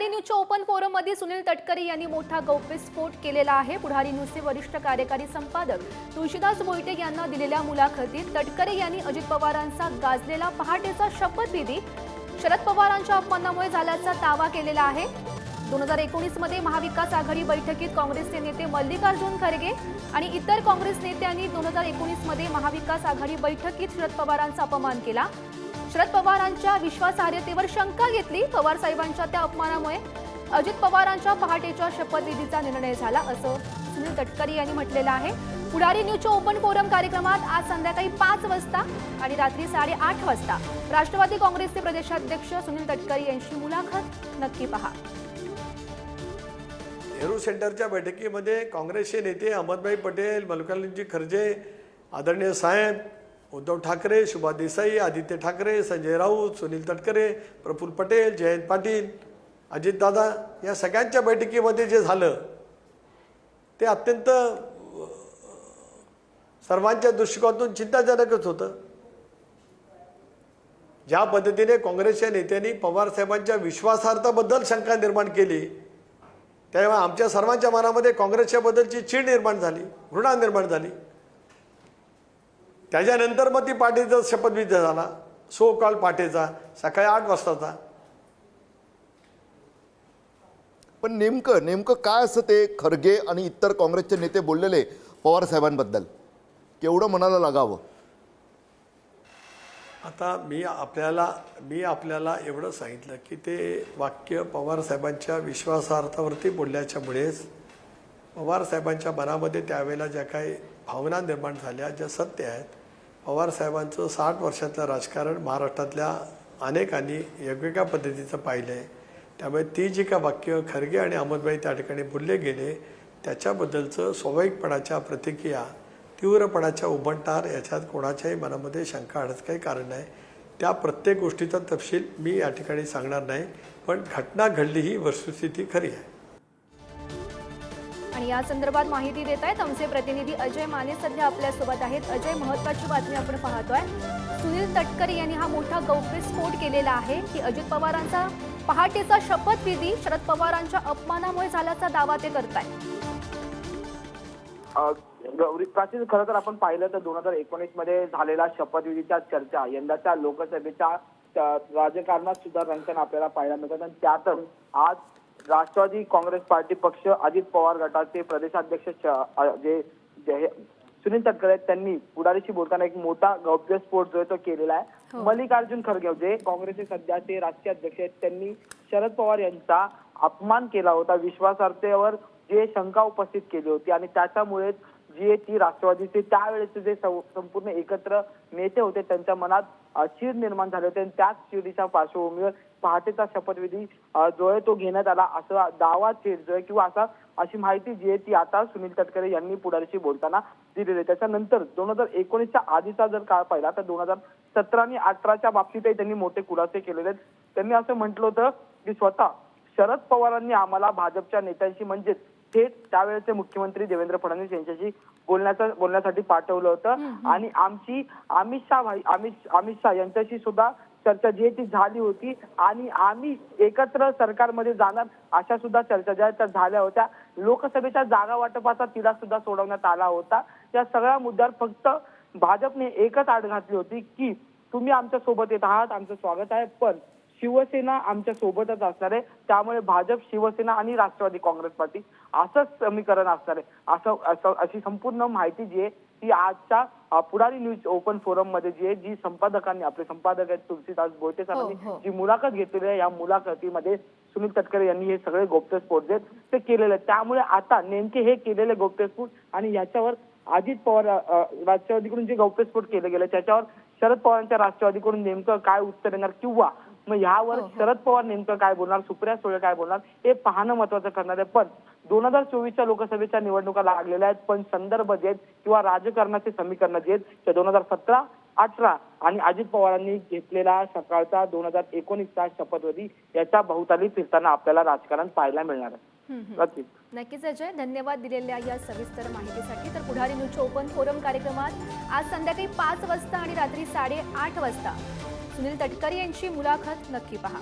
पुढारी न्यूजच्या ओपन फोरममध्ये सुनील तटकरे यांनी मोठा गौप्यस्फोट केलेला आहे. पुढारी न्यूजचे वरिष्ठ कार्यकारी संपादक तुळशीदास बोईटे यांना दिलेल्या मुलाखतीत तटकरे यांनी अजित पवारांचा गाजलेला पहाटेचा शपथविधी शरद पवारांच्या अपमानामुळे झाल्याचा दावा केलेला आहे. दोन हजार एकोणीसमध्ये महाविकास आघाडी बैठकीत काँग्रेसचे नेते मल्लिकार्जुन खरगे आणि इतर काँग्रेस नेत्यांनी दोन हजार एकोणीसमध्ये महाविकास आघाडी बैठकीत शरद पवारांचा अपमान केला. शरद पवारांच्या विश्वासार्हतेवर शंका घेतली. पवार साहेबांच्या त्या अपमानामुळे अजित पवारांच्या पहाटेच्या शपथविधीचा निर्णय झाला असं सुनील तटकरे यांनी म्हटलेलं आहे. पुढारी न्यूजच्या ओपन फोरम कार्यक्रमात आज संध्याकाळी पाच वाजता आणि रात्री साडेआठ वाजता राष्ट्रवादी काँग्रेसचे प्रदेशाध्यक्ष सुनील तटकरे यांची मुलाखत नक्की पहा. नेहरू सेंटरच्या बैठकीमध्ये काँग्रेसचे नेते अहमदभाई पटेल मल्लिकार्जुनजी खरगे आदरणीय साहेब उद्धव ठाकरे शुभा देसाई आदित्य ठाकरे संजय राऊत सुनील तटकरे प्रफुल्ल पटेल जयंत पाटील अजितदादा या सगळ्यांच्या बैठकीमध्ये जे झालं ते अत्यंत सर्वांच्या दृष्टिकोनातून चिंताजनकच होतं. ज्या पद्धतीने काँग्रेसच्या नेत्यांनी पवारसाहेबांच्या विश्वासार्थाबद्दल शंका निर्माण केली त्यामुळे आमच्या सर्वांच्या मनामध्ये काँग्रेसच्या बद्दलची चीड निर्माण झाली घृणा निर्माण झाली. त्याच्यानंतर मग ती पार्टीचा शपथविधी झाला. सो कॉल पार्टीचा सकाळी आठ वाजताचा. पण नेमकं नेमकं काय असं ते खरगे आणि इतर काँग्रेसचे नेते बोललेले पवार साहेबांबद्दल? केवढं मनाला लागावं? आता मी आपल्याला मी आपल्याला एवढं सांगितलं की ते वाक्य पवारसाहेबांच्या विश्वासार्थावरती बोलल्याच्यामुळेच पवारसाहेबांच्या मनामध्ये त्यावेळेला ज्या काही भावना निर्माण झाल्या ज्या सत्य आहेत पवारसाहेबांचं साठ वर्षातलं राजकारण महाराष्ट्रातल्या अनेकांनी वेगवेगळ्या पद्धतीचं पाहिलं आहे त्यामुळे ती जी का वाक्य खरगे आणि अहमदबाई त्या ठिकाणी बोलले गेले त्याच्याबद्दलचं स्वाभाविकपणाच्या प्रतिक्रिया तीव्रपणाच्या उबंटार याच्यात कोणाच्याही मनामध्ये शंका आणत काही कारण नाही. त्या प्रत्येक गोष्टीचा तपशील मी या ठिकाणी सांगणार नाही पण घटना घडली ही वस्तुस्थिती खरी आहे. आणि या संदर्भात माहिती देत आहेत आमचे प्रतिनिधी अजय माने. सध्या आपल्यासोबत आहेत. अजय महत्वाची बातमी आपण पाहतोय. सुनील तटकरे यांनी हा मोठा गौप्यस्फोट केलेला आहे की अजित पवारांचा पहाटेचा शपथविधी शरद पवारांच्या अपमानामुळे झाल्याचा दावा ते करतायत. अ, गौरी प्राचीन खरं तर आपण पाहिलं तर दोन हजार एकोणीसमध्ये झालेला शपथविधीच्या चर्चा यंदाच्या लोकसभेच्या राजकारणात सुद्धा रंगण आपल्याला पाहायला मिळतात. आणि त्यातच आज राष्ट्रवादी काँग्रेस पार्टी पक्ष अजित पवार गटाचे प्रदेशाध्यक्ष जे सुनील तटकरे त्यांनी पुढारीशी बोलताना एक मोठा गौप्यस्फोट जो आहे तो केलेला आहे हो. मल्लिकार्जुन खरगे जे काँग्रेसचे सध्याचे राष्ट्रीय अध्यक्ष आहेत त्यांनी शरद पवार यांचा अपमान केला होता विश्वासार्हतेवर जे शंका उपस्थित केली होती आणि त्याच्यामुळे जे ती राष्ट्रवादीचे त्यावेळेचे जे संपूर्ण एकत्र नेते होते त्यांच्या मनात अ, चीड निर्माण झाले होते. आणि त्याच चिडीच्या पार्श्वभूमीवर पहाटेचा शपथविधी जो आहे तो घेण्यात आला. असा दावा चीड जो आहे किंवा असा अशी माहिती जी आहे ती आता सुनील तटकरे यांनी पुढारीशी बोलताना दिलेली आहे. त्याच्यानंतर दोन हजार एकोणीसच्या आधीचा जर काळ पाहिला तर दोन हजार सतरा आणि अठराच्या बाबतीतही त्यांनी मोठे खुलासे केलेले आहेत. त्यांनी असं म्हटलं होतं की स्वतः शरद पवारांनी आम्हाला भाजपच्या नेत्यांशी म्हणजेच थेट त्यावेळेचे मुख्यमंत्री देवेंद्र फडणवीस यांच्याशी बोलण्याचं बोलण्यासाठी पाठवलं होतं. आणि आमची अमित शाह भाई अमित अमित शाह यांच्याशी सुद्धा चर्चा जी आहे ती झाली होती. आणि आम्ही एकत्र सरकारमध्ये जाणार अशा सुद्धा चर्चा ज्या त्या झाल्या होत्या. लोकसभेच्या जागा वाटपाचा तिढा सुद्धा सोडवण्यात आला होता. या सगळ्या मुद्द्यावर फक्त भाजपने एकच आड घातली होती की तुम्ही आमच्यासोबत येत आहात आमचं स्वागत आहे. पण शिवसेना आमच्या सोबतच असणार आहे. त्यामुळे भाजप शिवसेना आणि राष्ट्रवादी काँग्रेस पार्टी असंच समीकरण असणार आहे. असं अशी संपूर्ण माहिती जी आहे ती आजच्या पुढारी न्यूज ओपन फोरममध्ये जी आहे जी संपादकांनी आपले संपादक आहेत तुलसीदास बोयटे सरांनी हो. जी मुलाखत घेतलेली आहे या मुलाखतीमध्ये सुनील तटकरे यांनी हे सगळे गौप्यस्फोट जे ते केलेले त्यामुळे आता नेमके हे केलेले गौप्यस्फोट आणि याच्यावर अजित पवार राष्ट्रवादीकडून जे गौप्यस्फोट केले गेले त्याच्यावर शरद पवारांच्या राष्ट्रवादीकडून नेमकं काय उत्तर येणार किंवा मग ह्यावर हो, हो. शरद पवार नेमकं काय बोलणार? सुप्रिया सुळे काय बोलणार? हे पाहणं महत्वाचं करणार आहे. पण दोन हजार चोवीसच्या लोकसभेच्या निवडणुका लागलेल्या आहेत पण संदर्भ जे किंवा राजकारणाचे समीकरण जे आहेत ते दोन हजार सतरा अठरा आणि अजित पवारांनी घेतलेला सकाळचा दोन हजार एकोणीसचा शपथविधी याच्या भोवताली फिरताना आपल्याला राजकारण पाहायला मिळणार आहे. नक्कीच नक्कीच अजय धन्यवाद दिलेल्या या सविस्तर माहितीसाठी. तर पुढारी न्यूजच्या ओपन फोरम कार्यक्रमात आज संध्याकाळी पाच वाजता आणि रात्री साडेआठ वाजता सुनील तटकरे यांची मुलाखत नक्की पहा.